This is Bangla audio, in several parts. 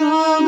Amen.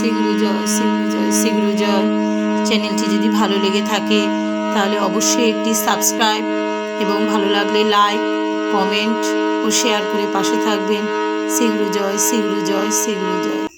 শ্রীগুরু জয় জয় জয় চ্যানেলটি যদি ভালো লেগে থাকে, তাহলে অবশ্যই একটি সাবস্ক্রাইব এবং ভালো লাগলে লাইক, কমেন্ট ও শেয়ার করে পাশে থাকবেন। শ্রীগুরু জয় শ্রীগুরু জয় শ্রীগুরু জয়